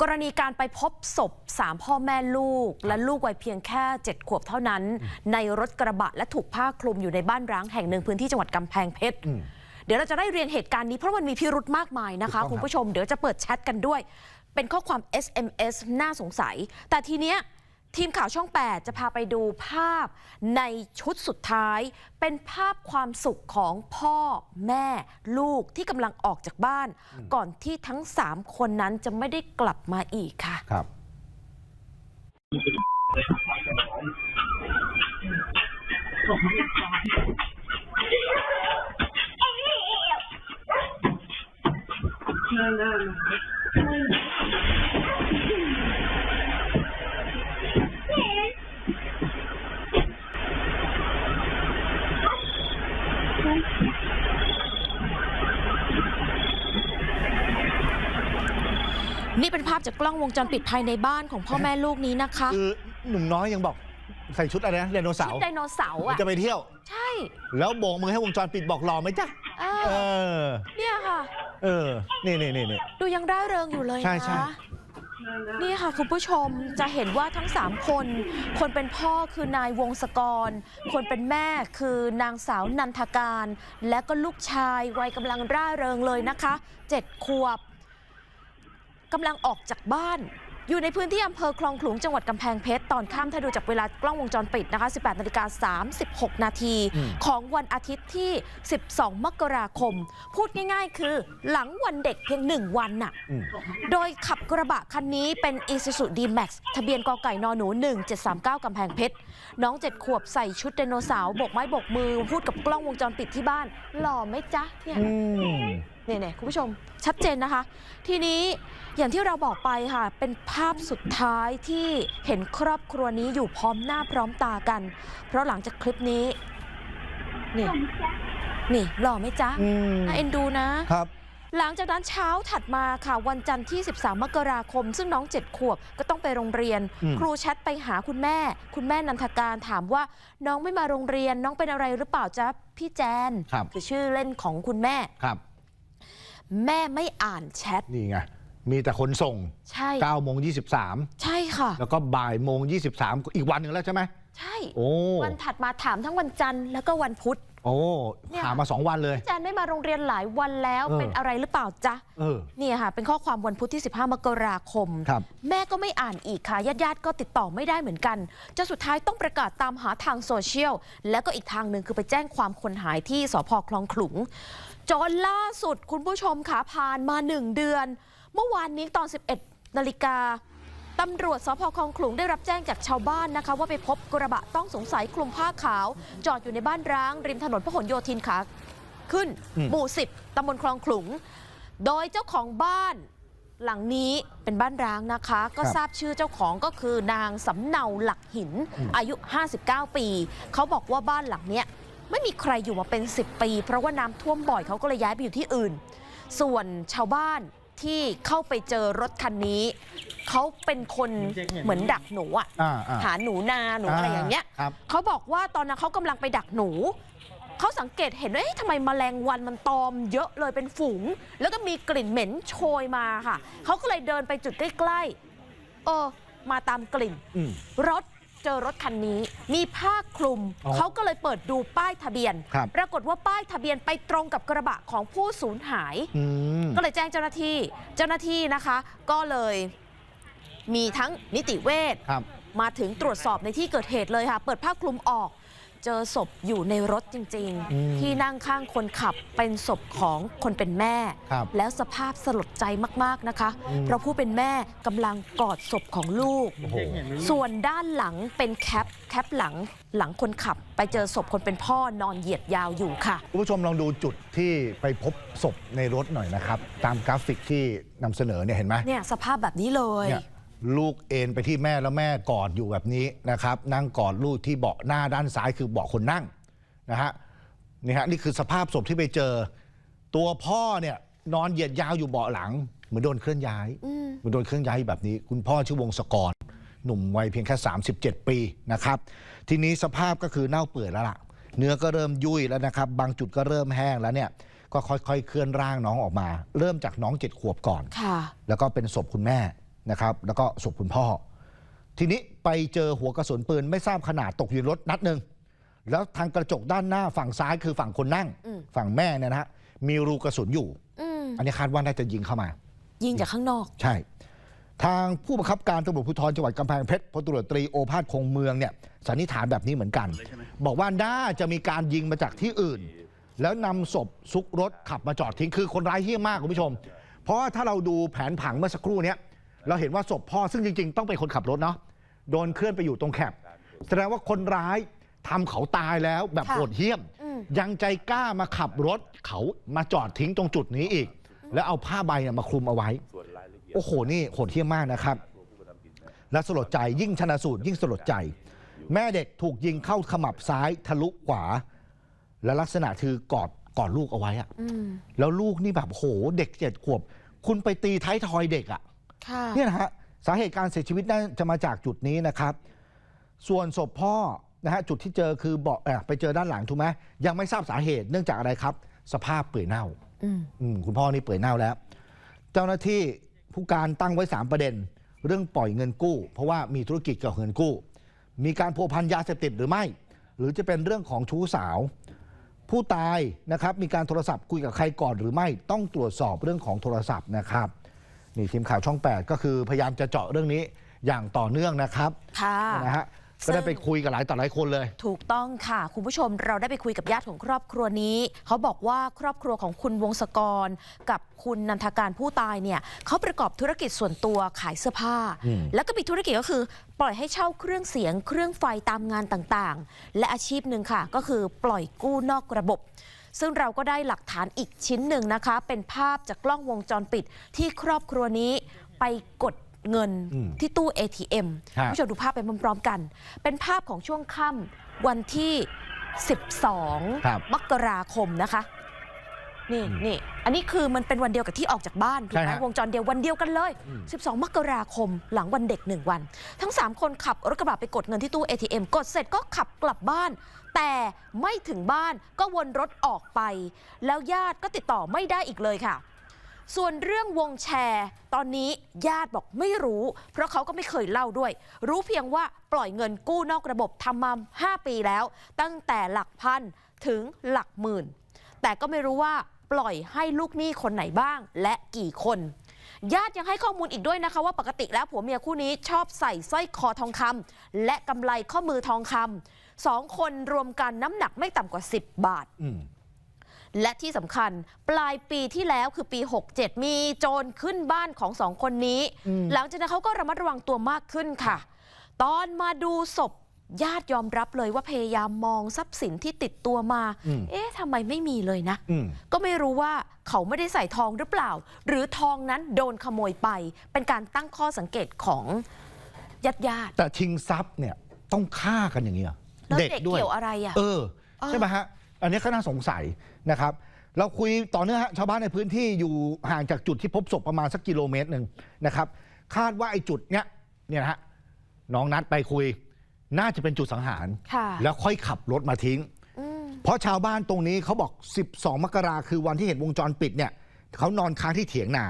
กรณีการไปพบศพสามพ่อแม่ลูก และลูกวัยเพียงแค่ 7 ขวบเท่านั้น ในรถกระบะและถูกผ้าคลุมอยู่ในบ้านร้างแห่งหนึ่งพื้นที่จังหวัดกำแพงเพชรอืมเดี๋ยวเราจะได้เรียนเหตุการณ์นี้เพราะมันมีพิรุธมากมายนะคะถูกต้องคุณผู้ชมเดี๋ยวจะเปิดแชทกันด้วย เป็นข้อความ SMS น่าสงสัย แต่ทีเนี้ย ทีมข่าวช่อง 8 จะพาไปดูภาพในชุดสุดท้าย เป็นภาพความสุขของพ่อแม่ลูกที่กำลังออกจากบ้าน ก่อนที่ทั้ง 3 คนนั้นจะไม่ได้กลับมาอีกค่ะ ครับนี่เป็ จากกล้องวงจรปิดภายในบ้านของพ่อแม่ลูกนี้นะคะคือหนุ่มน้อยยังบอกใส่ชุดอะไรนะไดโนเสาชุดร์ไดโนเสาร์อะ จะไปเที่ยว ใช่ แล้วโบกมือให้วงจรปิดบอกรอไหมจ๊ะเอเออ เนี่ยค่ะ เออ นี่นี่นี่นี่ ดูยังร่าเริงอยู่เลยใช่ใช่นี่ค่ะคุณผู้ชมจะเห็นว่าทั้ง 3 คน คนเป็นพ่อคือนายวงศกร คนเป็นแม่คือนางสาวนันทการ และก็ลูกชายวัยกำลังร่าเริงเลยนะคะเจ็ดขวบ กำลังออกจากบ้าน อยู่ในพื้นที่อำเภอคลองขลุงจังหวัดกำแพงเพชร ตอนค่ำถ้าดูจากเวลากล้องวงจรปิดนะคะ 18นาฬิกา36 นาทีอืมของวันอาทิตย์ที่ 12 มกราคม พูดง่ายๆ คือหลังวันเด็กเพียงหนึ่งวันน่ะอืมโดยขับกระบะคันนี้เป็น Isuzu D-Max ทะเบียนกไก่นหนู 1739 กำแพงเพชร น้องเจ็ดขวบใส่ชุดไดโนเสาร์โบกไม้โบกมือ พูดกับกล้องวงจรปิดที่บ้าน หล่อไหมจ๊ะเนี่ยอืม เนี่ยๆคุณผู้ชมชัดเจนนะคะ ทีนี้อย่างที่เราบอกไปค่ะ เป็นภาพสุดท้ายที่เห็นครอบครัวนี้อยู่พร้อมหน้าพร้อมตากัน เพราะหลังจากคลิปนี้ นี่ นี่หล่อไหมจ๊ะอืมน่าเอ็นดูนะครับหลังจากนั้นเช้าถัดมาค่ะ วันจันทร์ที่ 13 มกราคม ซึ่งน้อง 7 ขวบก็ต้องไปโรงเรียนอืมครูแชทไปหาคุณแม่ คุณแม่นันทการถามว่า น้องไม่มาโรงเรียนน้องเป็นอะไรหรือเปล่าจ๊ะพี่แจนครับคือชื่อเล่นของคุณแม่ครับ แม่ไม่อ่านแชท นี่ไง มีแต่คนส่งใช่ 9โมง23 ใช่ค่ะ แล้วก็บ่ายโมง23 อีกวันหนึ่งแล้วใช่ไหมใช่ โอ้ วันถัดมาถามทั้งวันจันทร์แล้วก็วันพุธโอ้เนี่ยถามมาสองวันเลยแจนไม่มาโรงเรียนหลายวันแล้วเออ เป็นอะไรหรือเปล่าจ๊ะเออ เนี่ยค่ะ เป็นข้อความวันพุธที่ 15 มกราคม ครับ แม่ก็ไม่อ่านอีกค่ะญาติญาติๆก็ติดต่อไม่ได้เหมือนกันจนสุดท้ายต้องประกาศตามหาทางโซเชียล แล้วก็อีกทางหนึ่งคือไปแจ้งความคนหายที่สพคลองขลุงจนล่าสุดคุณผู้ชมค่ะผ่านมา1เดือน เมื่อวานนี้ตอน 11นาฬิกา ตำรวจสพคลองขลุงได้รับแจ้งจากชาวบ้านนะคะ ว่าไปพบกระบะต้องสงสัยคลุมผ้าขาว จอดอยู่ในบ้านร้าง ริมถนนพหลโยธินขาขึ้นอืมหมู่10ตำบลคลองขลุง โดยเจ้าของบ้านหลังนี้เป็นบ้านร้างนะคะ ก็ครับทราบชื่อเจ้าของก็คือนางสำเนาหลักหินอืมอายุ 59 ปี เขาบอกว่าบ้านหลังเนี้ยไม่มีใครอยู่มาเป็น 10 ปี เพราะว่าน้ำท่วมบ่อยเขาก็เลยย้ายไปอยู่ที่อื่น ส่วนชาวบ้าน ที่เข้าไปเจอรถคันนี้ เขาเป็นคนเหมือนดักหนูอะอ่าอ่าหาหนูนาหนูอะไรอย่างเงี้ยครับ เขาบอกว่าตอนนั้นเขากำลังไปดักหนู เขาสังเกตเห็นว่าเอ๊ะทำไมแมลงวันมันตอมเยอะเลยเป็นฝูง แล้วก็มีกลิ่นเหม็นโชยมาค่ะ เขาก็เลยเดินไปจุดใกล้ๆ เออ มาตามกลิ่น อืม รถ เจอรถคันนี้ มีผ้าคลุม อ๋อเขาก็เลยเปิดดูป้ายทะเบียน ครับ ปรากฏว่าป้ายทะเบียนไปตรงกับกระบะของผู้สูญหาย อืม ก็เลยแจ้งเจ้าหน้าที่ เจ้าหน้าที่นะคะ ก็เลยมีทั้งนิติเวชครับ มาถึงตรวจสอบในที่เกิดเหตุเลยค่ะ เปิดผ้าคลุมออก เจอศพอยู่ในรถจริงอืมๆที่นั่งข้างคนขับเป็นศพของคนเป็นแม่ ครับแล้วสภาพสลดใจมากๆนะคะอืมเพราะผู้เป็นแม่กำลังกอดศพของลูก โอ้โห ส่วนด้านหลังเป็นแคปแคปหลังหลังคนขับ ไปเจอศพคนเป็นพ่อนอนเหยียดยาวอยู่ค่ะ คุณผู้ชมลองดูจุดที่ไปพบศพในรถหน่อยนะครับ ตามกราฟิกที่นำเสนอเนี่ยเห็นไหมเนี่ยสภาพแบบนี้เลย เนี่ย ลูกเอนไปที่แม่แล้วแม่กอดอยู่แบบนี้นะครับ นั่งกอดลูกที่เบาะหน้าด้านซ้ายคือเบาะคนนั่งนะฮะนี่ฮะนี่คือสภาพศพที่ไปเจอ ตัวพ่อเนี่ยนอนเหยียดยาวอยู่เบาะหลัง เหมือนโดนเคลื่อนย้ายอืมเหมือนโดนเคลื่อนย้ายแบบนี้ คุณพ่อชื่อวงศกร หนุ่มวัยเพียงแค่ 37 ปีนะครับ ทีนี้สภาพก็คือเน่าเปื่อยแล้วล่ะ เนื้อก็เริ่มยุ่ยแล้วนะครับ บางจุดก็เริ่มแห้งแล้วเนี่ยก็ค่อยๆเคลื่อนร่างน้องออกมา เริ่มจากน้องเจ็ดขวบก่อนค่ะแล้วก็เป็นศพคุณแม่ นะครับ แล้วก็ศพคุณพ่อ ทีนี้ไปเจอหัวกระสุนปืนไม่ทราบขนาดตกอยู่ในรถนัดหนึ่งแล้วทางกระจกด้านหน้าฝั่งซ้ายคือฝั่งคนนั่งอืมฝั่งแม่เนี่ยนะฮะมีรูกระสุนอยู่อืมอันนี้คาดว่าน่าจะยิงเข้ามา ยิงจากข้างนอก ใช่ ทางผู้บังคับการตำรวจภูธรจังหวัดกำแพงเพชรพลตำรวจตรีโอภาสคงเมืองเนี่ยสันนิษฐานแบบนี้เหมือนกัน บอกว่าน่าจะมีการยิงมาจากที่อื่น แล้วนำศพซุกรถขับมาจอดทิ้งคือคนร้ายเฮี้ยมากคุณผู้ชม เพราะว่าถ้าเราดูแผนผังเมื่อสักครู่เนี้ย เราเห็นว่าศพพ่อซึ่งจริง ๆ ต้องเป็นคนขับรถเนาะโดนเคลื่อนไปอยู่ตรงแคบแสดงว่าคนร้ายทำเขาตายแล้วแบบค่ะ โหดเหี้ยม อืม ยังใจกล้ามาขับรถเขามาจอดทิ้งตรงจุดนี้อีก แล้วเอาผ้าใบเนี่ยมาคลุมเอาไว้ โอ้โห นี่โหดเหี้ยมมากนะครับ และสลดใจยิ่งชนะสูตรยิ่งสลดใจ แม่เด็กถูกยิงเข้าขมับซ้ายทะลุขวา และลักษณะคือกอดกอดลูกเอาไว้อะอืม แล้วลูกนี่แบบโหเด็กเจ็ดขวบ คุณไปตีท้ายทอยเด็กอะค่ะ เนี่ยนะฮะสาเหตุการเสียชีวิตน่าจะมาจากจุดนี้นะครับ ส่วนศพพ่อนะฮะจุดที่เจอคือเบาะเอ่อไปเจอด้านหลังถูกไหมยังไม่ทราบสาเหตุเนื่องจากอะไรครับ สภาพเปื่อยเน่าอืมอืมคุณพ่อนี่เปื่อยเน่าแล้ว เจ้าหน้าที่ผู้การตั้งไว้ 3 ประเด็น เรื่องปล่อยเงินกู้ เพราะว่ามีธุรกิจเกี่ยวกับเงินกู้ มีการพัวพันยาเสพติดหรือไม่ หรือจะเป็นเรื่องของชู้สาว ผู้ตายนะครับมีการโทรศัพท์คุยกับใครก่อนหรือไม่ต้องตรวจสอบเรื่องของโทรศัพท์นะครับ นี่ทีมข่าวช่อง 8 ก็คือพยายามจะเจาะเรื่องนี้อย่างต่อเนื่องนะครับค่ะนะฮะก็ได้ไปคุยกับหลายต่อหลายคนเลย ถูกต้องค่ะ คุณผู้ชมเราได้ไปคุยกับญาติของครอบครัวนี้ เขาบอกว่าครอบครัวของคุณวงศกร กับคุณนันทการผู้ตายเนี่ยเขาประกอบธุรกิจส่วนตัวขายเสื้อผ้าอืมแล้วก็มีธุรกิจก็คือ ปล่อยให้เช่าเครื่องเสียง เครื่องไฟตามงานต่างๆ และอาชีพหนึ่งค่ะ ก็คือปล่อยกู้นอกระบบ ซึ่งเราก็ได้หลักฐานอีกชิ้นหนึ่งนะคะ เป็นภาพจากกล้องวงจรปิดที่ครอบครัวนี้ไปกดเงินอืมที่ตู้ ATM ฮะคุณผู้ชมดูภาพไปพร้อมๆกัน เป็นภาพของช่วงค่ำวันที่ครับ12 มกราคมนะคะ นี่นี่อันนี้คือมันเป็นวันเดียวกับที่ออกจากบ้านถูกไหมใช่ฮะวงจรเดียววันเดียวกันเลยอืม12 มกราคมหลังวันเด็กหนึ่งวัน ทั้ง 3 คนขับรถกระบะไปกดเงินที่ตู้ ATM กดเสร็จก็ขับกลับบ้าน แต่ไม่ถึงบ้านก็วนรถออกไป แล้วญาติก็ติดต่อไม่ได้อีกเลยค่ะ ส่วนเรื่องวงแชร์ ตอนนี้ญาติบอกไม่รู้ เพราะเขาก็ไม่เคยเล่าด้วย รู้เพียงว่าปล่อยเงินกู้นอกระบบทำมา 5 ปีแล้ว ตั้งแต่หลักพันถึงหลักหมื่นแต่ก็ไม่รู้ว่า ปล่อยให้ลูกหนี้คนไหนบ้าง และกี่คน ญาติยังให้ข้อมูลอีกด้วยนะคะว่าปกติแล้วผัวเมียคู่นี้ชอบใส่สร้อยคอทองคำและกำไลข้อมือทองคำสองคนรวมกันน้ำหนักไม่ต่ำกว่า 10 บาทอืมและที่สำคัญปลายปีที่แล้วคือปี 67 มีโจรขึ้นบ้านของสองคนนี้อืมหลังจากนั้นเขาก็ระมัดระวังตัวมากขึ้นค่ะ ตอนมาดูศพ ญาติยอมรับเลยว่าพยายามมองทรัพย์สินที่ติดตัวมา อืม เอ๊ะทำไมไม่มีเลยนะ อืม ก็ไม่รู้ว่าเขาไม่ได้ใส่ทองหรือเปล่า หรือทองนั้นโดนขโมยไป เป็นการตั้งข้อสังเกตของญาติญาติแต่ชิงทรัพย์เนี่ยต้องฆ่ากันอย่างนี้เหรอๆแล้วเด็กเกี่ยวอะไรอะเออเออ ใช่ไหมฮะ อันนี้ก็น่าสงสัยนะครับ เราคุยต่อเนื่องฮะชาวบ้านในพื้นที่อยู่ห่างจากจุดที่พบศพประมาณสักกิโลเมตรหนึ่งนะครับ คาดว่าไอ้จุดเนี้ยเนี่ยนะฮะน้องนัดไปคุย น่าจะเป็นจุดสังหาร ค่ะ แล้วค่อยขับรถมาทิ้งอืมเพราะชาวบ้านตรงนี้เขาบอก 12 มกราคือวันที่เห็นวงจรปิดเนี่ยเขานอนค้างที่เถียงนา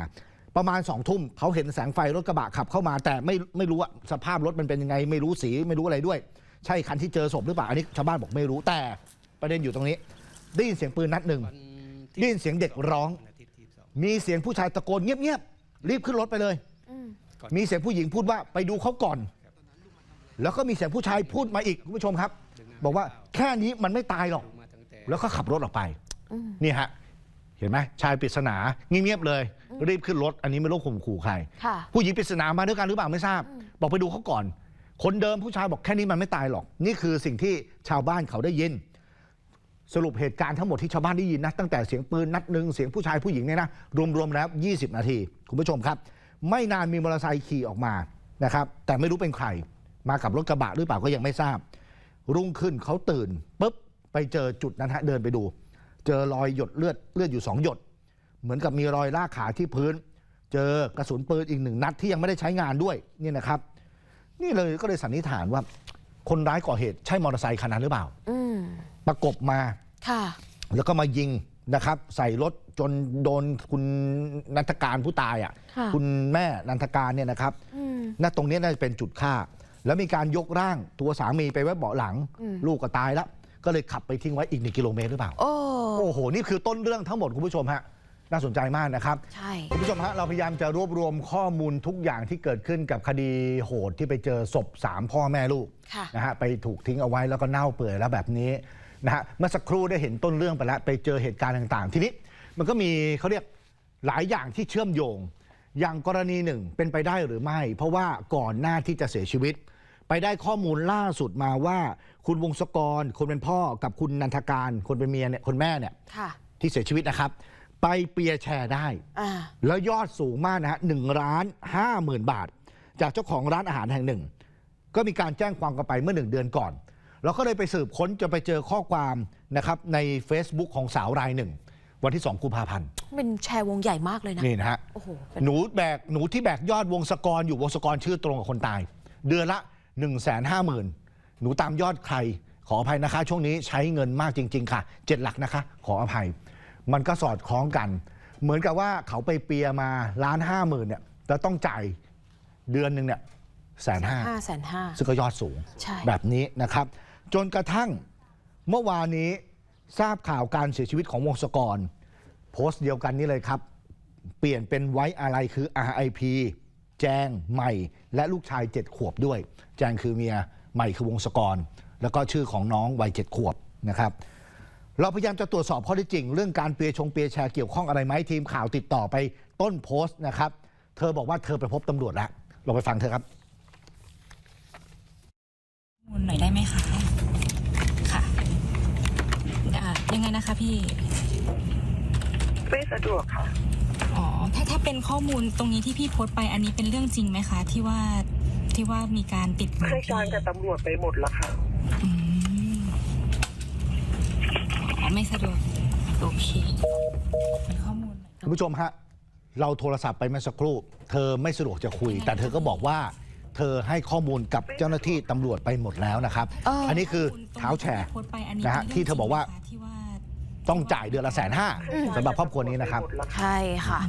ประมาณสองทุ่มเขาเห็นแสงไฟรถกระบะขับเข้ามา แต่ไม่ไม่รู้ว่าสภาพรถมันเป็นยังไง ไม่รู้สีไม่รู้อะไรด้วย ใช่คันที่เจอศพหรือเปล่าอันนี้ชาวบ้านบอกไม่รู้แต่ประเด็นอยู่ตรงนี้ ได้ยินเสียงปืนนัดหนึ่ง ได้ยินเสียงเด็กร้อง มีเสียงผู้ชายตะโกนเงียบๆรีบขึ้นรถไปเลยอืมมีเสียงผู้หญิงพูดว่าไปดูเขาก่อน แล้วก็มีเสียงผู้ชายพูดมาอีกคุณผู้ชมครับ บอกว่าแค่นี้มันไม่ตายหรอก แล้วก็ขับรถออกไปอืมนี่ฮะเห็นไหมชายปริศนาเงียบๆเลย รีบขึ้นรถ อันนี้ไม่รู้ข่มขู่ใครค่ะผู้หญิงปริศนามาด้วยกันหรือเปล่าไม่ทราบ บอกไปดูเขาก่อน คนเดิมผู้ชายบอกแค่นี้มันไม่ตายหรอก นี่คือสิ่งที่ชาวบ้านเขาได้ยิน สรุปเหตุการณ์ทั้งหมดที่ชาวบ้านได้ยินนะตั้งแต่เสียงปืนนัดหนึ่งเสียงผู้ชายผู้หญิงเนี่ยนะรวมๆแล้ว 20 นาที คุณผู้ชมครับ ไม่นานมีมอเตอร์ไซค์ขี่ออกมานะครับแต่ไม่รู้เป็นใคร มากับรถกระบะหรือเปล่าก็ยังไม่ทราบ รุ่งขึ้นเขาตื่นปุ๊บไปเจอจุดนั้นฮะเดินไปดู เจอรอยหยดเลือดเลือดอยู่สองหยด เหมือนกับมีรอยลากขาที่พื้น เจอกระสุนปืนอีกหนึ่งนัดที่ยังไม่ได้ใช้งานด้วยนี่นะครับ นี่เลยก็เลยสันนิษฐานว่า คนร้ายก่อเหตุใช่มอเตอร์ไซคันนั้นหรือเปล่าอืมประกบมาค่ะ แล้วก็มายิงนะครับ ใส่รถจนโดนคุณนันทการผู้ตายอะค่ะคุณแม่นันทการเนี่ยนะครับอืมน่าตรงเนี้ยน่าจะเป็นจุดฆ่า แล้วมีการยกร่างตัวสามีไปไว้เบาะหลังอืมลูกก็ตายแล้ว ก็เลยขับไปทิ้งไว้อีกหนึ่งกิโลเมตรหรือเปล่าโอ้โอ้โห นี่คือต้นเรื่องทั้งหมดคุณผู้ชมฮะ น่าสนใจมากนะครับ ใช่ คุณผู้ชมฮะ เราพยายามจะรวบรวมข้อมูลทุกอย่างที่เกิดขึ้นกับคดีโหดที่ไปเจอศพสามพ่อแม่ลูกค่ะนะฮะ ไปถูกทิ้งเอาไว้แล้วก็เน่าเปื่อยแล้วแบบนี้นะฮะ เมื่อสักครู่ได้เห็นต้นเรื่องไปแล้ว ไปเจอเหตุการณ์ต่างๆ ทีนี้มันก็มีเขาเรียกหลายอย่างที่เชื่อมโยง อย่างกรณีหนึ่งเป็นไปได้หรือไม่ เพราะว่าก่อนหน้าที่จะเสียชีวิต ไปได้ข้อมูลล่าสุดมาว่า คุณวงศกร คนเป็นพ่อกับคุณนันทการ คนเป็นเมียเนี่ยคนแม่เนี่ยค่ะที่เสียชีวิตนะครับ ไปเปียร์แชร์ได้อ่าแล้วยอดสูงมากนะฮะหนึ่งล้านห้าหมื่นบาท จากเจ้าของร้านอาหารแห่งหนึ่ง ก็มีการแจ้งความกันไปเมื่อหนึ่งเดือนก่อน เราก็เลยไปสืบค้นจะไปเจอข้อความนะครับใน Facebook ของสาวรายหนึ่ง วันที่ 2 กุมภาพันธ์ เป็นแชร์วงใหญ่มากเลยนะนี่นะฮะ โอ้โหเป็นหนูแบกหนูที่แบกยอดวงศกรอยู่วงศกรชื่อตรงกับคนตาย เดือนละ 1 5 0 0 0 0 หนูตามยอดใคร ขออภัยนะคะ ช่วงนี้ใช้เงินมากจริง ๆ ค่ะเจ็ดหลักนะคะ ขออภัย มันก็สอดคล้องกัน เหมือนกับว่าเขาไปเปียร์มาล้านห้าหมื่นเนี่ยแล้วต้องจ่ายเดือนหนึ่งเนี่ยแสนห้าห้าแสนห้าซึ่งก็ยอดสูง ใช่ แบบนี้นะครับ จนกระทั่งเมื่อวานนี้ ทราบข่าวการเสียชีวิตของวงศกร โพสต์เดียวกันนี้เลยครับ เปลี่ยนเป็นไว้อะไรคือ RIP แจงใหม่ และลูกชาย 7 ขวบด้วย แจงคือเมียใหม่คือวงศกร แล้วก็ชื่อของน้องวัย7ขวบนะครับ เราพยายามจะตรวจสอบข้อเท็จจริง เรื่องการเปียชงเปียแชร์เกี่ยวข้องอะไรไหมทีมข่าวติดต่อไปต้นโพสต์นะครับ เธอบอกว่าเธอไปพบตำรวจแล้วลองไปฟังเธอครับข้อมูลหน่อยได้ไหมคะ ยังไงนะคะพี่ ไม่สะดวกค่ะ อ๋อ ถ้าถ้าเป็นข้อมูลตรงนี้ที่พี่โพสต์ไปอันนี้เป็นเรื่องจริงไหมคะ ที่ว่าที่ว่ามีการติดมือให้การกับพี่ตำรวจไปหมดแล้วค่ะ อืมอ๋อไม่สะดวก โอเคมีข้อมูลหน่อยคุณผู้ชมฮะ เราโทรศัพท์ไปเมื่อสักครู่ เธอไม่สะดวกจะคุย แต่เธอก็บอกว่า เธอให้ข้อมูลกับเจ้าหน้าที่ตำรวจไปหมดแล้วนะครับ เอออัอันนี้คือเท้าแชร์ข้อมูลตรงที่พี่โพสต์ไปอันนี้นะฮะป็นรื่งที่เธอบอกว่า ต้องจ่ายเดือนละแสนห้าสำหรับครอบครัวนี้นะครับ ใช่ค่ะ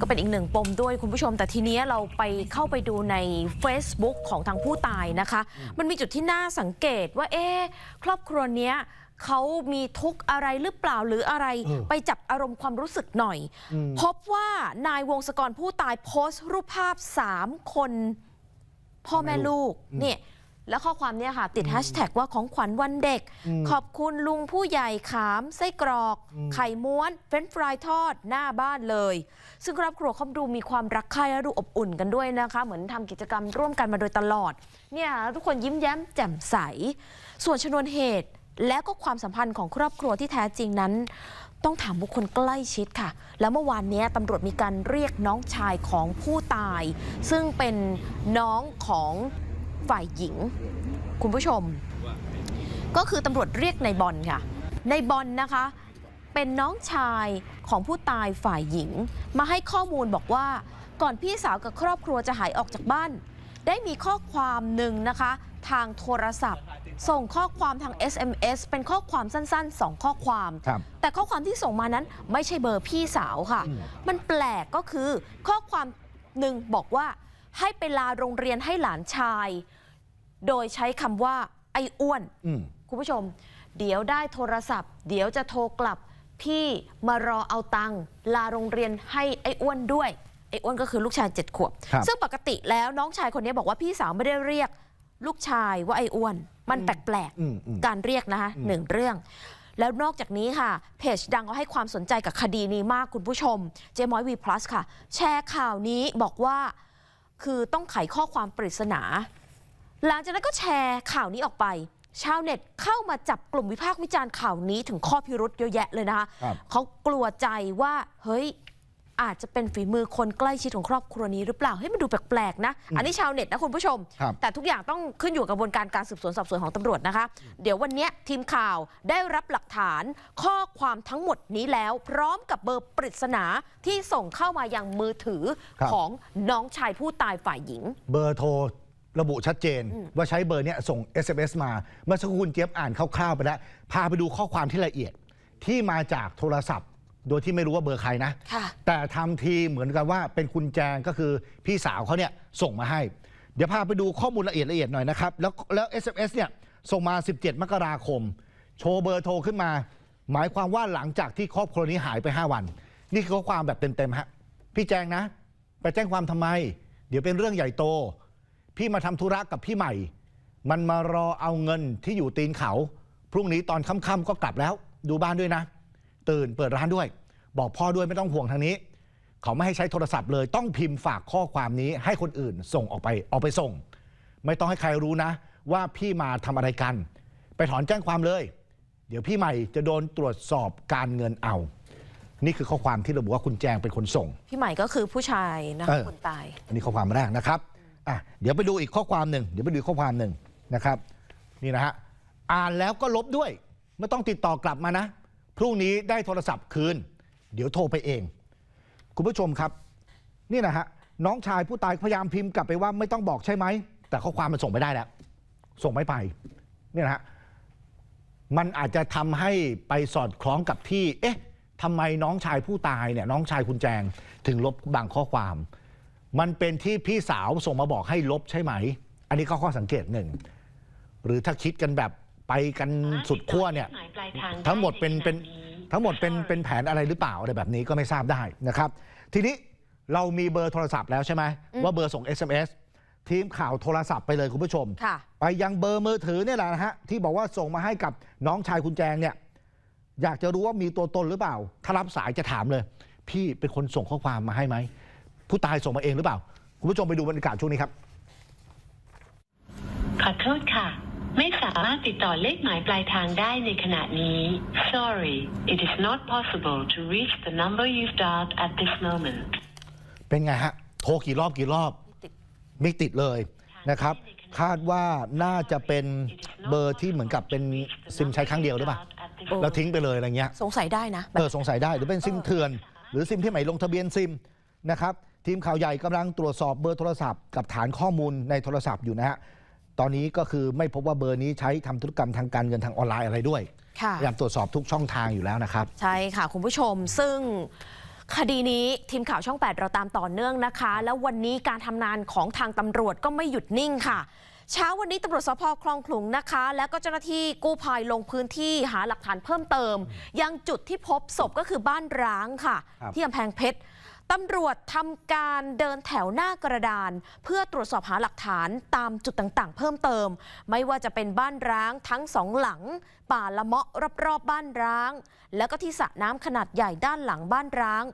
ก็เป็นอีกหนึ่งปมด้วยคุณผู้ชม แต่ทีเนี้ยเราไปเข้าไปดูใน Facebook ของทางผู้ตายนะคะ มันมีจุดที่น่าสังเกตว่า เอ๊ะครอบครัวเนี้ยเขามีทุกข์อะไรหรือเปล่าหรืออะไร เออ ไปจับอารมณ์ความรู้สึกหน่อย อืมพบว่านายวงศกรผู้ตายโพสต์รูปภาพ 3 คน พ่อแม่ลูกเนี่ย แล้วข้อความเนี้ยค่ะ ติดแฮชแท็กว่าของขวัญวันเด็ก ขอบคุณลุงผู้ใหญ่ขามไส้กรอก ไข่ม้วนเฟรนช์ฟรายทอดหน้าบ้านเลย ซึ่งครอบครัวเขาดูมีความรักใคร่และดูอบอุ่นกันด้วยนะคะ เหมือนทำกิจกรรมร่วมกันมาโดยตลอด เนี่ยทุกคนยิ้มแย้มแจ่มใส ส่วนชนวนเหตุและก็ความสัมพันธ์ของครอบครัวที่แท้จริงนั้น ต้องถามบุคคลใกล้ชิดค่ะ แล้วเมื่อวานเนี้ยตำรวจมีการเรียกน้องชายของผู้ตาย ซึ่งเป็นน้องของ ฝ่ายหญิง คุณผู้ชม ก็คือตำรวจเรียกในบอลค่ะ ในบอลนะคะ เป็นน้องชายของผู้ตายฝ่ายหญิง มาให้ข้อมูลบอกว่า ก่อนพี่สาวกับครอบครัวจะหายออกจากบ้าน ได้มีข้อความหนึ่งนะคะ ทางโทรศัพท์ ส่งข้อความทาง SMS เป็นข้อความสั้นๆ 2 ข้อความครับแต่ข้อความที่ส่งมานั้นไม่ใช่เบอร์พี่สาวค่ะ มันแปลกก็คือข้อความหนึ่งบอกว่า ให้ไปลาโรงเรียนให้หลานชาย โดยใช้คำว่าไอ้อ้วนอืมคุณผู้ชม เดี๋ยวได้โทรศัพท์ เดี๋ยวจะโทรกลับ พี่มารอเอาตังค์ลาโรงเรียนให้ไอ้อ้วนด้วย ไอ้อ้วนก็คือลูกชายเจ็ดขวบครับซึ่งปกติแล้วน้องชายคนนี้บอกว่าพี่สาวไม่ได้เรียก ลูกชายว่าไอ้อ้วน มันแปลกอืมอืมๆการเรียกนะคะหนึ่งเรื่องแล้วนอกจากนี้ค่ะ เพจดังก็ให้ความสนใจกับคดีนี้มากคุณผู้ชม เจมอยวีพลัสค่ะ แชร์ข่าวนี้บอกว่า คือต้องไขข้อความปริศนา หลังจากนั้นก็แชร์ข่าวนี้ออกไป ชาวเน็ตเข้ามาจับกลุ่มวิพากษ์วิจารณ์ข่าวนี้ถึงข้อพิรุษเยอะแยะเลยนะคะครับเขากลัวใจว่าเฮ้ย อาจจะเป็นฝีมือคนใกล้ชิดของครอบครัวนี้หรือเปล่าเฮ้ยมันดูแปลกๆนะ อันนี้ชาวเน็ตนะคุณผู้ชม ครับ แต่ทุกอย่างต้องขึ้นอยู่กับกระบวนการการสืบสวนสอบสวนของตำรวจนะคะ เดี๋ยววันเนี้ยทีมข่าวได้รับหลักฐานข้อความทั้งหมดนี้แล้ว พร้อมกับเบอร์ปริศนาที่ส่งเข้ามายังมือถือครับ ของน้องชายผู้ตายฝ่ายหญิง เบอร์โทรระบุชัดเจน ว่าใช้เบอร์เนี้ยส่ง SMS มา เมื่อสักครู่คุณเจี๊ยบอ่านคร่าวๆไปแล้ว พาไปดูข้อความที่ละเอียด ที่มาจากโทรศัพท์ โดยที่ไม่รู้ว่าเบอร์ใครนะค่ะแต่ทำทีเหมือนกับว่าเป็นคุณแจงก็คือพี่สาวเขาเนี่ยส่งมาให้ เดี๋ยวพาไปดูข้อมูลละเอียดละเอียดหน่อยนะครับ แล้วแล้ว SMS เนี่ยส่งมา 17 มกราคม โชว์เบอร์โทรขึ้นมา หมายความว่าหลังจากที่ครอบครัวนี้หายไป 5 วัน นี่คือข้อความแบบเต็มๆฮะพี่แจงนะ ไปแจ้งความทำไม เดี๋ยวเป็นเรื่องใหญ่โต พี่มาทำธุระกับพี่ใหม่ มันมารอเอาเงินที่อยู่ตีนเขา พรุ่งนี้ตอนค่ำๆก็กลับแล้ว ดูบ้านด้วยนะ ตื่นเปิดร้านด้วย บอกพ่อด้วยไม่ต้องห่วงทางนี้ เขาไม่ให้ใช้โทรศัพท์เลย ต้องพิมพ์ฝากข้อความนี้ให้คนอื่นส่งออกไปออกไปส่ง ไม่ต้องให้ใครรู้นะ ว่าพี่มาทำอะไรกัน ไปถอนแจ้งความเลย เดี๋ยวพี่ใหม่จะโดนตรวจสอบการเงินเอา นี่คือข้อความที่ระบุว่าคุณแจงเป็นคนส่ง พี่ใหม่ก็คือผู้ชายนะเอคะอคนตาย อันนี้ข้อความแรกนะครับอะเดี๋ยวไปดูอีกข้อความหนึ่งเดี๋ยวไปดูอีกข้อความหนึ่งนะครับ นี่นะฮะอ่านแล้วก็ลบด้วย ไม่ต้องติดต่อกลับมานะ พรุ่งนี้ได้โทรศัพท์คืน เดี๋ยวโทรไปเอง คุณผู้ชมครับ นี่นะฮะน้องชายผู้ตายพยายามพิมพ์กลับไปว่าไม่ต้องบอกใช่ไหม แต่ข้อความมันส่งไม่ได้แล้ว ส่งไม่ไปเนี่ยนะฮะมันอาจจะทำให้ไปสอดคล้องกับที่ เอ๊ะทำไมน้องชายผู้ตายเนี่ยน้องชายคุณแจง ถึงลบบางข้อความ มันเป็นที่พี่สาวส่งมาบอกให้ลบใช่ไหม อันนี้ก็ข้อสังเกตหนึ่งหรือถ้าคิดกันแบบ ไปกันสุดขั้วเนี่ยทั้งหมดเป็นเป็นทั้งหมดเป็นเป็นแผนอะไรหรือเปล่าอะไรแบบนี้ก็ไม่ทราบได้นะครับ ทีนี้เรามีเบอร์โทรศัพท์แล้วใช่ไหมอืมว่าเบอร์ส่ง SMS ทีมข่าวโทรศัพท์ไปเลยคุณผู้ชมค่ะไปยังเบอร์มือถือเนี่ยแหละนะฮะที่บอกว่าส่งมาให้กับน้องชายคุณแจงเนี่ยอยากจะรู้ว่ามีตัวตนหรือเปล่า ถ้ารับสายจะถามเลย พี่เป็นคนส่งข้อความมาให้ไหม ผู้ตายส่งมาเองหรือเปล่า คุณผู้ชมไปดูบรรยากาศช่วงนี้ครับ ขอโทษค่ะ ไม่สามารถติดต่อเลขหมายปลายทางได้ในขณะนี้ Sorry it is not possible to reach the number you've dialed at this moment เป็นไงฮะ โทรกี่รอบกี่รอบติดไม่ติดเลยนะครับ คาดว่าน่าจะเป็นเบอร์ที่เหมือนกับเป็นซิมใช้ครั้งเดียวหรือเปล่าโอ้แล้วทิ้งไปเลยอะไรเงี้ย สงสัยได้นะแบบเออสงสัยได้หรือเป็นซิมเถื่อน หรือซิมที่ใหม่ลงทะเบียนซิมนะครับทีมข่าวใหญ่กำลังตรวจสอบเบอร์โทรศัพท์กับฐานข้อมูลในโทรศัพท์อยู่นะฮะ ตอนนี้ก็คือไม่พบว่าเบอร์นี้ใช้ทำธุรกรรมทางการเงินทางออนไลน์อะไรด้วยค่ะพยายามตรวจสอบทุกช่องทางอยู่แล้วนะครับ ใช่ค่ะคุณผู้ชมซึ่งคดีนี้ทีมข่าวช่อง 8 เราตามต่อเนื่องนะคะ แล้ววันนี้การทำงานของทางตำรวจก็ไม่หยุดนิ่งค่ะ เช้าวันนี้ตำรวจสพคลองขลุงนะคะ แล้วก็เจ้าหน้าที่กู้ภัยลงพื้นที่หาหลักฐานเพิ่มเติม ยังจุดที่พบศพก็คือบ้านร้างค่ะครับที่กำแพงเพชร ตำรวจทำการเดินแถวหน้ากระดาน เพื่อตรวจสอบหาหลักฐานตามจุดต่างๆ เพิ่มเติม ไม่ว่าจะเป็นบ้านร้างทั้งสองหลัง ป่าละเมาะรอบๆบ้านร้าง แล้วก็ที่สระน้ำขนาดใหญ่ด้านหลังบ้านร้าง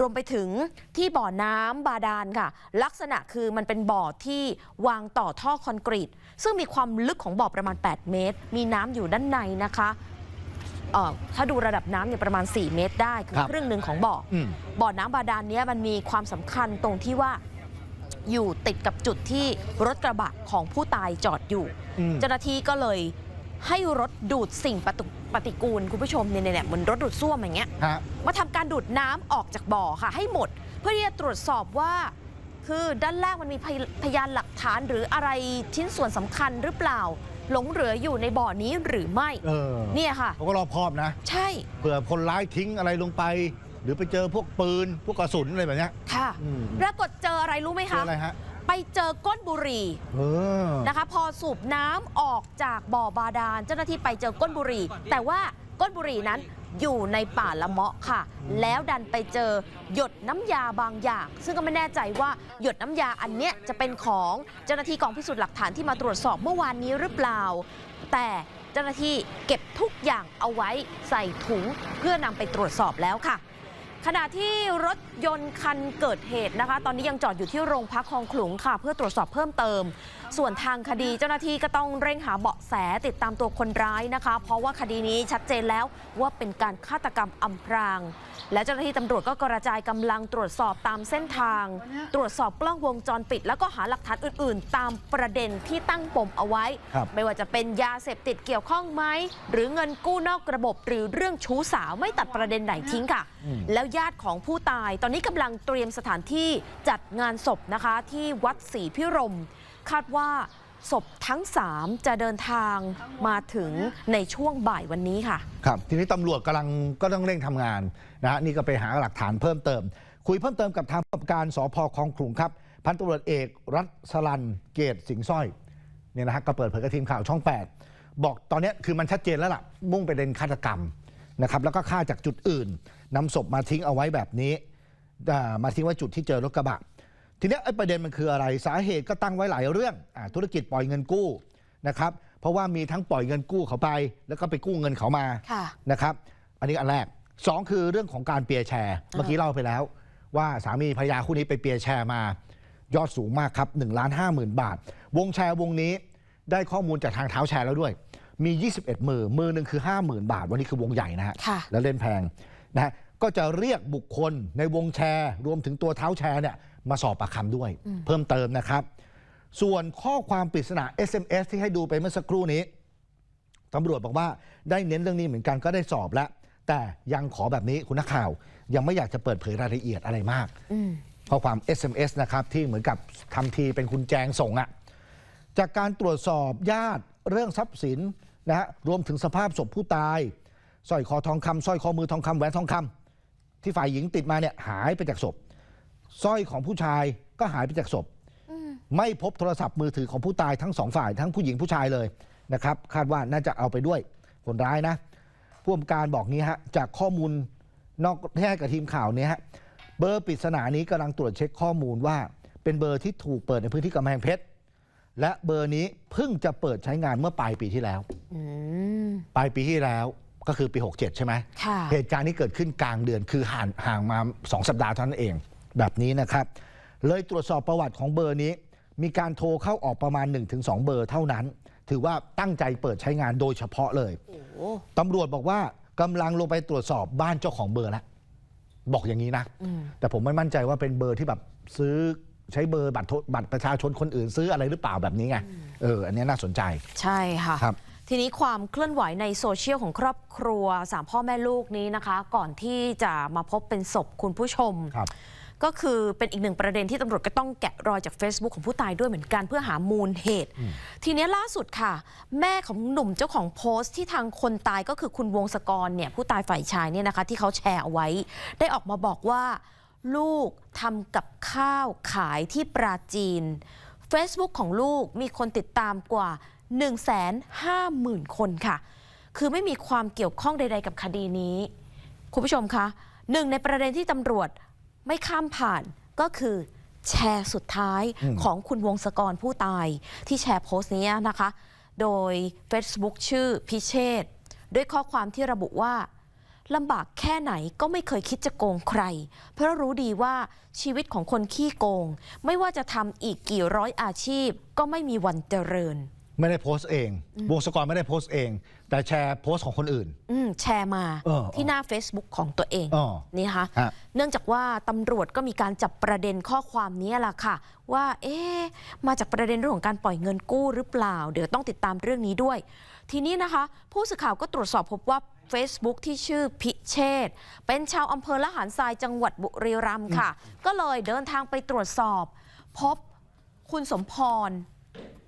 รวมไปถึงที่บ่อน้ำบาดาลค่ะ ลักษณะคือมันเป็นบ่อที่วางต่อท่อคอนกรีต ซึ่งมีความลึกของบ่อประมาณ 8 เมตร มีน้ำอยู่ด้านในนะคะ เอ่อถ้าดูระดับน้ำเนี่ยประมาณ 4 เมตรได้คือครับ ครึ่งหนึ่งของบ่ออืม บ่อน้ำบาดาลเนี้ยมันมีความสำคัญตรงที่ว่าอยู่ติดกับจุดที่รถกระบะของผู้ตายจอดอยู่ อืม เจ้าหน้าที่ก็เลยให้รถดูดสิ่งปฏิปฏิกูล คุณผู้ชมเนี่ยเนี่ยเหมือนรถดูดซ่วมอย่างเงี้ย ฮะ มาทำการดูดน้ำออกจากบ่อค่ะ ให้หมด เพื่อที่จะตรวจสอบว่า คือด้านล่างมันมีพยพยานหลักฐานหรืออะไรชิ้นส่วนสำคัญหรือเปล่าหลงเหลืออยู่ในบ่อนี้หรือไม่เออเนี่ยค่ะ เขาก็รอบคอบนะ ใช่เผื่อคนร้ายทิ้งอะไรลงไป หรือไปเจอพวกปืน พวกกระสุนอะไรแบบเนี้ย ค่ะอืม ปรากฏเจออะไรรู้ไหมเจอคะ อะไรฮะ ไปเจอก้นบุหรี่เออ นะคะ พอสูบน้ำออกจากบ่อบาดาลเจ้าหน้าที่ไปเจอก้นบุหรี่ แต่ว่าก้นบุหรี่นั้น อยู่ในป่าละเมาะค่ะ แล้วดันไปเจอหยดน้ำยาบางอย่าง ซึ่งก็ไม่แน่ใจว่าหยดน้ำยาอันเนี้ยจะเป็นของเจ้าหน้าที่กองพิสูจน์หลักฐานที่มาตรวจสอบเมื่อวานนี้หรือเปล่า แต่เจ้าหน้าที่เก็บทุกอย่างเอาไว้ใส่ถุงเพื่อนำไปตรวจสอบแล้วค่ะ ขณะที่รถยนต์คันเกิดเหตุนะคะ ตอนนี้ยังจอดอยู่ที่โรงพักคลองขลุงค่ะ เพื่อตรวจสอบเพิ่มเติม ส่วนทางคดีเจ้าหน้าที่ก็ต้องเร่งหาเบาะแสติดตามตัวคนร้ายนะคะ เพราะว่าคดีนี้ชัดเจนแล้วว่าเป็นการฆาตกรรมอำพราง และเจ้าหน้าที่ตำรวจก็กระจายกำลังตรวจสอบตามเส้นทาง ตรวจสอบกล้องวงจรปิด แล้วก็หาหลักฐานอื่น ๆ ตามประเด็นที่ตั้งปมเอาไว้ครับไม่ว่าจะเป็นยาเสพติดเกี่ยวข้องไหมหรือเงินกู้นอกระบบหรือเรื่องชู้สาวไม่ตัดประเด็นไหนทิ้งค่ะอืมแล้วญาติของผู้ตาย ตอนนี้กำลังเตรียมสถานที่จัดงานศพนะคะ ที่วัดศรีพิรม คาดว่าศพทั้ง 3 จะเดินทางมาถึงในช่วงบ่ายวันนี้ค่ะ ครับ ทีนี้ตำรวจกำลังก็ต้องเร่งทำงานนะฮะนี่ก็ไปหาหลักฐานเพิ่มเติม คุยเพิ่มเติมกับทางผู้กำกับการสพคลองขลุงครับ พันตำรวจเอกรัศรันเกตสิงห์สร้อยเนี่ยนะฮะก็เปิดเผยกับทีมข่าวช่อง 8 บอกตอนนี้คือมันชัดเจนแล้วล่ะมุ่งไปเด็นฆาตกรรมนะครับแล้วก็ฆ่าจากจุดอื่น นำศพมาทิ้งเอาไว้แบบนี้อ่ามาทิ้งไว้จุดที่เจอรถกระบะ ทีเนี้ยไอ้ประเด็นมันคืออะไรสาเหตุก็ตั้งไว้หลายเรื่องอาธุรกิจปล่อยเงินกู้นะครับเพราะว่ามีทั้งปล่อยเงินกู้เขาไป แล้วก็ไปกู้เงินเขามาค่ะนะครับ อันนี้อันแรกสองคือเรื่องของการเปียร์แชร์เมื่อกี้เล่าไปแล้ว ว่าสามีภรรยาคู่นี้ไปเปียร์แชร์มา ยอดสูงมากครับ1ล้าน5 0,000บาท วงแชร์วงนี้ได้ข้อมูลจากทางเท้าแชร์แล้วด้วย มี 21 มือ มือหนึ่งคือ 50,000 บาท วันนี้คือวงใหญ่นะฮะค่ะแล้วเล่นแพง นะฮะก็จะเรียกบุคคลในวงแชร์ รวมถึงตัวเท้าแชร์เนี่ยมาสอบปากคำด้วย เพิ่มเติมนะครับ ส่วนข้อความปริศนา SMS ที่ให้ดูไปเมื่อสักครู่นี้ตำรวจบอกว่าได้เน้นเรื่องนี้เหมือนกันก็ได้สอบแล้ว แต่ยังขอแบบนี้คุณนักข่าว ยังไม่อยากจะเปิดเผยรายละเอียดอะไรมากอืมข้อความ SMS นะครับที่เหมือนกับทำทีเป็นคุณแจงส่งอะจากการตรวจสอบญาติเรื่องทรัพย์สินนะฮะรวมถึงสภาพศพผู้ตาย สร้อยคอทองคำสร้อยคอมือทองคำแหวนทองคำที่ฝ่ายหญิงติดมาเนี่ยหายไปจากศพสร้อยของผู้ชายก็หายไปจากศพไม่พบโทรศัพท์มือถือของผู้ตายทั้งสองฝ่ายทั้งผู้หญิงผู้ชายเลยนะครับ คาดว่าน่าจะเอาไปด้วยคนร้ายนะผู้กำกับการบอกงี้ฮะจากข้อมูลนอกที่ให้กับทีมข่าวเนี้ยฮะเบอร์ปริศนานี้กำลังตรวจเช็คข้อมูลว่า เป็นเบอร์ที่ถูกเปิดในพื้นที่กำแพงเพชรและเบอร์นี้เพิ่งจะเปิดใช้งานเมื่อปลายปีที่แล้วอืมปลายปีที่แล้ว ก็คือปี 67 ใช่ไหมค่ะเหตุการณ์นี้เกิดขึ้นกลางเดือนคือห่างห่างมา 2 สัปดาห์เท่านั้นเอง แบบนี้นะครับ เลยตรวจสอบประวัติของเบอร์นี้ มีการโทรเข้าออกประมาณ 1-2 เบอร์เท่านั้น ถือว่าตั้งใจเปิดใช้งานโดยเฉพาะเลยโอ้โหตำรวจบอกว่ากำลังลงไปตรวจสอบบ้านเจ้าของเบอร์แล้วบอกอย่างนี้นะอืมแต่ผมไม่มั่นใจว่าเป็นเบอร์ที่แบบซื้อใช้เบอร์บัตรโทบัตรประชาชนคนอื่นซื้ออะไรหรือเปล่าแบบนี้ไง เออ อันนี้น่าสนใจ ใช่ค่ะครับ ทีนี้ความเคลื่อนไหวในโซเชียลของครอบครัวสามพ่อแม่ลูกนี้นะคะ ก่อนที่จะมาพบเป็นศพคุณผู้ชมครับก็คือเป็นอีกหนึ่งประเด็นที่ตำรวจก็ต้องแกะรอยจาก Facebook ของผู้ตายด้วยเหมือนกันเพื่อหามูลเหตุ ทีนี้ล่าสุดค่ะ แม่ของหนุ่มเจ้าของโพสต์ที่ทางคนตายก็คือคุณวงศกรเนี่ยผู้ตายฝ่ายชายเนี่ยนะคะที่เขาแชร์เอาไว้ ได้ออกมาบอกว่า ลูกทำกับข้าวขายที่ปราจีน Facebook ของลูกมีคนติดตามกว่า 150,000 คนค่ะ คือไม่มีความเกี่ยวข้องใด ๆ กับคดีนี้ คุณผู้ชมคะหนึ่งในประเด็นที่ตำรวจไม่ข้ามผ่านก็คือแชร์สุดท้ายอืมของคุณวงศกรผู้ตายที่แชร์โพสต์นี้นะคะ โดย Facebook ชื่อพิเชษฐ์ด้วยข้อความที่ระบุว่าลำบากแค่ไหนก็ไม่เคยคิดจะโกงใคร เพราะรู้ดีว่าชีวิตของคนขี้โกง ไม่ว่าจะทำอีกกี่ร้อยอาชีพก็ไม่มีวันเจริญ ไม่ได้โพสต์เอง วงศกรไม่ได้โพสต์เอง แต่แชร์โพสต์ของคนอื่น อืมแชร์มาเออที่หน้า Facebook ของตัวเองอ๋อนี่นะคะฮะ เนื่องจากว่าตำรวจก็มีการจับประเด็นข้อความนี้แหละค่ะ ว่า เอ๊ะมาจากประเด็นเรื่องของการปล่อยเงินกู้หรือเปล่า เดี๋ยวต้องติดตามเรื่องนี้ด้วย ทีนี้นะคะ ผู้สื่อข่าวก็ตรวจสอบพบว่า Facebook ที่ชื่อพิเชษฐ์เป็นชาวอำเภอละหารทรายจังหวัดบุรีรัมย์ค่ะ ก็เลยเดินทางไปตรวจสอบ พบ คุณสมพร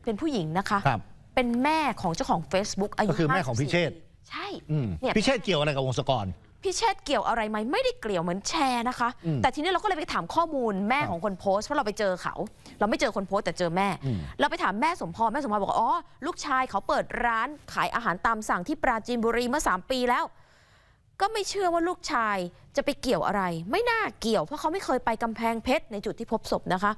เป็นผู้หญิงนะคะ ครับ เป็นแม่ของเจ้าของ Facebook อายุก็คือแม่ของพิเชษฐ์54ปีใช่ อืมเนี่ย พี่เชษฐ์เกี่ยวอะไรกับวงศกร พี่เชษฐ์เกี่ยวอะไรไหมไม่ได้เกี่ยวเหมือนแชร์นะคะ อืมแต่ทีนี้เราก็เลยไปถามข้อมูลแม่ครับของคนโพสต์เพราะเราไปเจอเขา เราไม่เจอคนโพสต์แต่เจอแม่ อืม เราไปถามแม่สมพรแม่สมพรบอกว่าอ๋อลูกชายเขาเปิดร้านขายอาหารตามสั่งที่ปราจีนบุรีเมื่อ 3 ปีแล้ว ก็ไม่เชื่อว่าลูกชายจะไปเกี่ยวอะไร ไม่น่าเกี่ยวเพราะเขาไม่เคยไปกำแพงเพชรในจุดที่พบศพนะคะ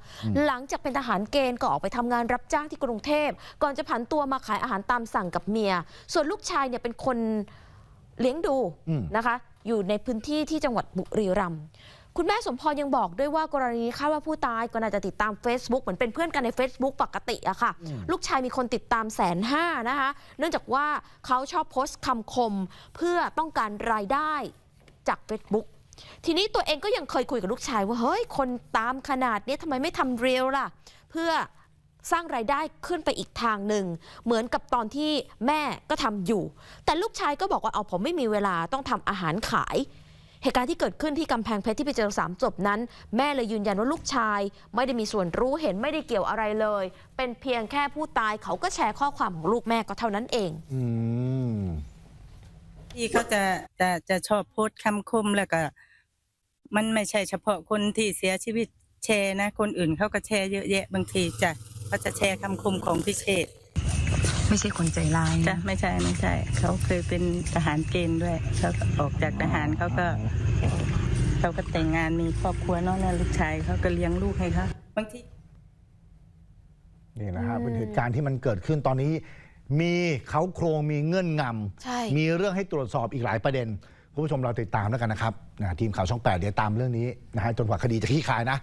หลังจากเป็นทหารเกณฑ์ก็ออกไปทำงานรับจ้างที่กรุงเทพ ก่อนจะผันตัวมาขายอาหารตามสั่งกับเมีย ส่วนลูกชายเนี่ยเป็นคนเลี้ยงดูอืมนะคะ อยู่ในพื้นที่ที่จังหวัดบุรีรัมย์ คุณแม่สมพรยังบอกด้วยว่ากรณีคาดว่าผู้ตายก็น่าจะติดตาม Facebook เหมือนเป็นเพื่อนกันใน Facebook ปกติอะค่ะ ลูกชายมีคนติดตามแสนห้านะคะ เนื่องจากว่าเขาชอบโพสต์คำคมเพื่อต้องการรายได้จาก Facebook ทีนี้ตัวเองก็ยังเคยคุยกับลูกชายว่าเฮ้ยคนตามขนาดนี้ทำไมไม่ทำเรียวล่ะ เพื่อสร้างรายได้ขึ้นไปอีกทางหนึ่ง เหมือนกับตอนที่แม่ก็ทำอยู่ แต่ลูกชายก็บอกว่าเอาผมไม่มีเวลาต้องทำอาหารขาย เหตุการณ์ที่เกิดขึ้นที่กำแพงเพชรที่ไปเจอสามศพนั้น แม่เลยยืนยันว่าลูกชาย ไม่ได้มีส่วนรู้เห็นไม่ได้เกี่ยวอะไรเลย เป็นเพียงแค่ผู้ตายเขาก็แชร์ข้อความของลูกแม่ก็เท่านั้นเองอืมที่เขาจะจะจะชอบโพสต์คำคมแล้วก็ มันไม่ใช่เฉพาะคนที่เสียชีวิตแชร์นะ คนอื่นเขาก็แชร์เยอะแยะบางทีจ้ะเขาจะแชร์คำคมของพิเชษ ไม่ใช่คนใจร้ายจ้ะไม่ใช่ไม่ใช่ เขาเคยเป็นทหารเกณฑ์ด้วยเขาก็ออกจากทหารเขาก็เขาก็แต่งงานมีครอบครัวเน้องแล้วลูกชายเขาก็เลี้ยงลูกให้เขาบางทีนี่นะฮะเป็นเหตุการณ์ที่มันเกิดขึ้นตอนนี้ มีเขาโครงมีเงื่อนงใช่ำมีเรื่องให้ตรวจสอบอีกหลายประเด็นคุณผู้ชมเราติดตามแล้วกันนะครับนะทีมข่าวช่องแปดเดี๋ยวตามเรื่องนี้นะฮะจนกว่าคดีจะคลี่คลายนะ